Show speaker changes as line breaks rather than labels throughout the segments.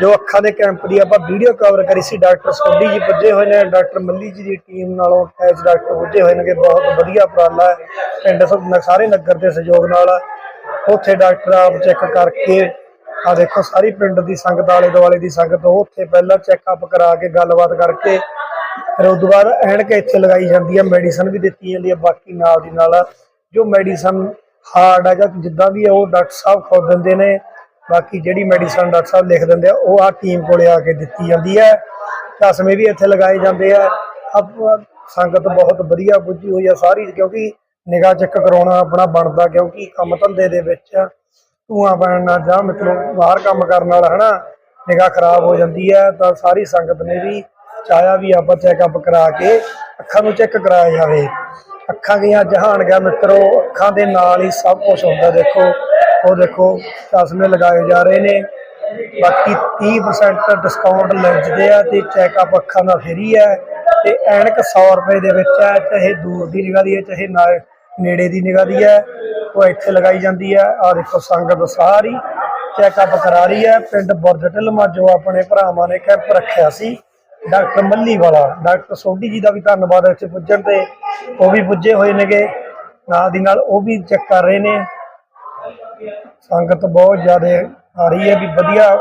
ਜੋ ਅੱਖਾਂ ਦੇ ਕੈਂਪ ਦੀ ਆਪਾਂ ਵੀਡੀਓ ਕਵਰ ਕਰੀ ਸੀ, ਡਾਕਟਰ ਸੋਢੀ ਜੀ ਪੁੱਜੇ ਹੋਏ ਨੇ, ਡਾਕਟਰ ਮੱਲੀ ਜੀ ਦੀ ਟੀਮ ਨਾਲੋਂ ਐਸ ਡਾਕਟਰ ਪੁੱਜੇ ਹੋਏ ਨੇ ਬਹੁਤ ਵਧੀਆ ਉਪਰਾਲਾ ਹੈ, ਪਿੰਡ ਸਭ ਸਾਰੇ ਨਗਰ ਦੇ ਸਹਿਯੋਗ ਨਾਲ ਉੱਥੇ ਡਾਕਟਰ ਆਪ ਚੈੱਕ ਕਰਕੇ ਆ ਦੇਖੋ ਸਾਰੀ ਪਿੰਡ ਦੀ ਸੰਗਤ, ਆਲੇ ਦੁਆਲੇ ਦੀ ਸੰਗਤ ਉਹ ਉੱਥੇ ਪਹਿਲਾਂ ਚੈੱਕਅਪ ਕਰਾ ਕੇ ਗੱਲਬਾਤ ਕਰਕੇ, ਫਿਰ ਉਸ ਤੋਂ ਬਾਅਦ ਐਨਕ ਇੱਥੇ ਲਗਾਈ ਜਾਂਦੀ ਹੈ ਮੈਡੀਸਨ ਵੀ ਦਿੱਤੀ ਜਾਂਦੀ ਹੈ ਬਾਕੀ ਨਾਲ ਦੀ ਨਾਲ ਜੋ ਮੈਡੀਸਨ ਹਾਰਡ ਹੈ ਜਾਂ ਜਿੱਦਾਂ ਵੀ ਹੈ ਉਹ ਡਾਕਟਰ ਸਾਹਿਬ ਖੁਦ ਦਿੰਦੇ ਨੇ। ਬਾਕੀ ਜਿਹੜੀ ਮੈਡੀਸਨ ਡਾਕਟਰ ਸਾਹਿਬ ਲਿਖ ਦਿੰਦੇ ਆ, ਉਹ ਆ ਟੀਮ ਕੋਲੇ ਆ ਕੇ ਦਿੱਤੀ ਜਾਂਦੀ ਹੈ। ਚਸ਼ਮੇ ਵੀ ਇੱਥੇ ਲਗਾਏ ਜਾਂਦੇ ਆ। ਅਬ ਸੰਗਤ ਬਹੁਤ ਵਧੀਆ ਪੁੱਜੀ ਹੋਈ ਆ ਸਾਰੀ, ਕਿਉਂਕਿ ਨਿਗਾਹ ਚੈੱਕ ਕਰਾਉਣਾ ਆਪਣਾ ਬਣਦਾ, ਕਿਉਂਕਿ ਕੰਮ ਧੰਦੇ ਦੇ ਵਿੱਚ ਧੂਆਂ ਪੈਣ ਨਾਲ ਜਾਂ ਮਤਲਬ ਬਾਹਰ ਕੰਮ ਕਰਨ ਨਾਲ, ਹਨਾ, ਨਿਗਾਹ ਖਰਾਬ ਹੋ ਜਾਂਦੀ ਹੈ, ਤਾਂ ਸਾਰੀ ਸੰਗਤ ਨੇ ਵੀ ਚਾਹਿਆ ਵੀ ਆਪਾਂ ਚੈੱਕਅਪ ਕਰਾ ਕੇ ਅੱਖਾਂ ਨੂੰ ਚੈੱਕ ਕਰਾਇਆ ਜਾਵੇ। ਅੱਖਾਂ ਦੀਆਂ ਜਹਾਨ ਗਿਆ ਮਿੱਤਰੋ, ਅੱਖਾਂ ਦੇ ਨਾਲ ਹੀ ਸਭ ਕੁਝ ਹੁੰਦਾ, ਦੇਖੋ। ਉਹ ਦੇਖੋ ਚਸ਼ਮੇ ਲਗਾਏ ਜਾ ਰਹੇ ਨੇ। ਬਾਕੀ 30% ਡਿਸਕਾਊਂਟ ਲੱਗਦੇ ਆ ਤੇ ਚੈੱਕਅਪ ਅੱਖਾਂ ਦਾ ਫਰੀ ਹੈ ਤੇ ਐਨਕ 100 ਰੁਪਏ ਦੇ ਵਿੱਚ ਹੈ ਚਾਹੇ ਦੂਰ ਦੀ ਨਿਗਾਹ ਦੀ ਹੈ ਚਾਹੇ ਨਾ- ਨੇੜੇ ਦੀ ਨਿਗਾਹ ਦੀ ਹੈ ਉਹ ਇੱਥੇ ਲਗਾਈ ਜਾਂਦੀ ਹੈ ਆ ਦੇਖੋ, ਸੰਗਤ ਸਾਰੀ ਚੈੱਕਅਪ ਕਰਾ ਰਹੀ ਹੈ ਪਿੰਡ ਬੁਰਜ ਢਿਲਮਾ, ਜੋ ਆਪਣੇ ਭਰਾਵਾਂ ਨੇ ਕੈਂਪ ਰੱਖਿਆ ਸੀ। ਡਾਕਟਰ ਮੱਲੀ ਵਾਲਾ ਡਾਕਟਰ ਸੋਢੀ ਜੀ ਦਾ ਵੀ ਧੰਨਵਾਦ ਇੱਥੇ ਪੁੱਜਣ ਤੇ। ਉਹ ਵੀ ਪੁੱਜੇ ਹੋਏ ਨੇਗੇ। ਨਾਲ ਦੀ ਨਾਲ ਉਹ ਵੀ ਚੈੱਕ ਕਰ ਰਹੇ ਨੇ। ਸੰਗਤ ਬਹੁਤ ਜ਼ਿਆਦਾ ਆ ਰਹੀ ਹੈ ਵੀ ਵਧੀਆ।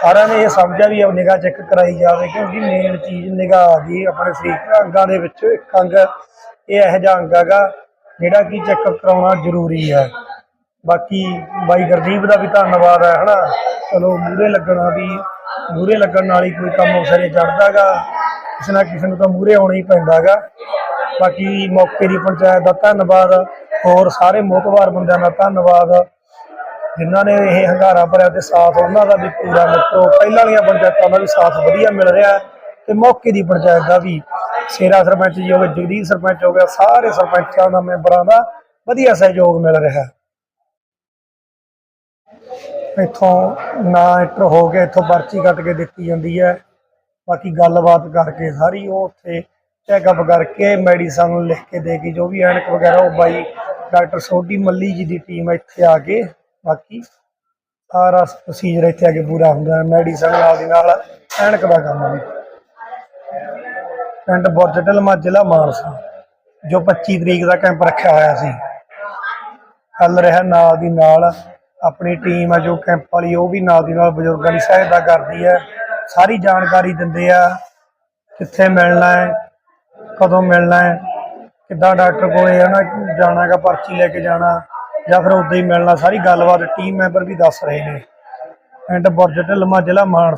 ਸਾਰਿਆਂ ਨੇ ਇਹ ਸਮਝਿਆ ਵੀ ਨਿਗਾਹ ਚੈੱਕ ਕਰਾਈ ਜਾਵੇ ਕਿਉਂਕਿ ਮੇਨ ਚੀਜ਼ ਨਿਗਾਹ ਆ ਗਈ ਆਪਣੇ ਸਰੀਰ ਅੰਗਾਂ ਦੇ ਵਿੱਚ। ਇੱਕ ਅੰਗ ਇਹ ਇਹੋ ਜਿਹਾ ਅੰਗ ਹੈਗਾ ਜਿਹੜਾ ਕਿ ਚੈੱਕ ਕਰਾਉਣਾ ਜ਼ਰੂਰੀ ਹੈ। ਬਾਕੀ ਬਾਈ ਗੁਰਦੀਪ ਦਾ ਵੀ ਧੰਨਵਾਦ ਹੈ, ਹਨਾ? ਚਲੋ ਮੂਰੇ ਲੱਗਣਾ ਵੀ ਮੂਰੇ ਲੱਗਣ ਨਾਲ ਹੀ ਕੋਈ ਕੰਮ ਉਸਰੇ ਚੜਦਾਗਾ ਕਿਸੇ ਨਾ ਕਿਸੇ ਨੂੰ ਤਾਂ ਮੂਰੇ ਆਉਣਾ ਹੀ ਪੈਂਦਾਗਾ ਬਾਕੀ ਮੌਕੇ ਦੀ ਪੰਚਾਇਤ ਦਾ ਧੰਨਵਾਦ। ਹੋਰ ਸਾਰੇ ਮੋਤਵਾਰ ਬੰਦਿਆਂ ਦਾ ਧੰਨਵਾਦ। ਜਿਨ੍ਹਾਂ ਨੇ ਇਹ ਹੰਗਾਰਾ ਭਰਿਆ ਤੇ ਸਾਥ ਉਹਨਾਂ ਦਾ ਵੀ ਪੂਰਾ ਮਿੱਤਰੋ। ਪਹਿਲਾਂ ਵਾਲੀਆਂ ਪੰਚਾਇਤਾਂ ਦਾ ਵੀ ਸਾਥ ਵਧੀਆ ਮਿਲ ਰਿਹਾ ਹੈ ਤੇ ਮੌਕੇ ਦੀ ਪੰਚਾਇਤ ਦਾ ਵੀ। ਸ਼ੇਰਾ ਸਰਪੰਚ ਜੀ ਹੋ ਗਏ ਜਗਦੀਪ ਸਰਪੰਚ ਹੋ ਗਿਆ, ਸਾਰੇ ਸਰਪੰਚਾਂ ਦਾ, ਮੈਂਬਰਾਂ ਦਾ ਵਧੀਆ ਸਹਿਯੋਗ ਮਿਲ ਰਿਹਾ ਇੱਥੋਂ ਨਾ ਐਂਟਰ ਹੋ ਕੇ ਇੱਥੋਂ ਪਰਚੀ ਕੱਟ ਕੇ ਦਿੱਤੀ ਜਾਂਦੀ ਹੈ। ਬਾਕੀ ਗੱਲਬਾਤ ਕਰਕੇ ਸਾਰੀ ਉਹ ਉੱਥੇ ਚੈੱਕਅਪ ਕਰਕੇ ਮੈਡੀਸਨ ਲਿਖ ਕੇ ਦੇ ਕੇ ਜੋ ਵੀ ਐਨਕ ਵਗੈਰਾ ਉਹ ਬਾਈ ਡਾਕਟਰ ਸੋਢੀ ਮੱਲੀ ਜੀ ਦੀ ਟੀਮ ਇੱਥੇ ਆ ਕੇ ਬਾਕੀ ਸਾਰਾ ਪ੍ਰੋਸੀਜਰ ਇੱਥੇ ਆ ਕੇ ਪੂਰਾ ਹੁੰਦਾ ਮੈਡੀਸਨ ਨਾਲ ਦੀ ਨਾਲ ਐਨਕ ਦਾ ਕੰਮ ਵੀ ਪਿੰਡ ਬੁਰਜ ਜ਼ਿਲ੍ਹਾ ਮਾਨਸਾ, ਜੋ 25 ਤਰੀਕ ਦਾ ਕੈਂਪ ਰੱਖਿਆ ਹੋਇਆ ਸੀ। ਚੱਲ ਰਿਹਾ ਨਾਲ ਦੀ ਨਾਲ ਆਪਣੀ ਟੀਮ ਆ ਜੋ ਕੈਂਪ ਵਾਲੀ, ਉਹ ਵੀ ਨਾਲ ਦੀ ਨਾਲ ਬਜ਼ੁਰਗਾਂ ਦੀ ਸਹਾਇਤਾ ਕਰਦੀ ਹੈ। ਸਾਰੀ ਜਾਣਕਾਰੀ ਦਿੰਦੇ ਆ, ਕਿੱਥੇ ਮਿਲਣਾ ਹੈ, ਕਦੋਂ ਮਿਲਣਾ ਹੈ, ਕਿੱਦਾਂ ਡਾਕਟਰ ਕੋਲੇ ਜਾਣਾ ਨਾ ਜਾਣਾਗਾ ਪਰਚੀ ਲੈ ਕੇ ਜਾਣਾ। ਜਾਂ ਫਿਰ ਉਦਾਂ ਹੀ ਮਿਲਣਾ, ਸਾਰੀ ਗੱਲਬਾਤ ਟੀਮ ਮੈਂਬਰ ਵੀ ਦੱਸ ਰਹੇ ਨੇ। ਪਿੰਡ ਬੁਰਜ ਢਲਮਾ ਜ਼ਿਲ੍ਹਾ ਮਾਨਸਾ।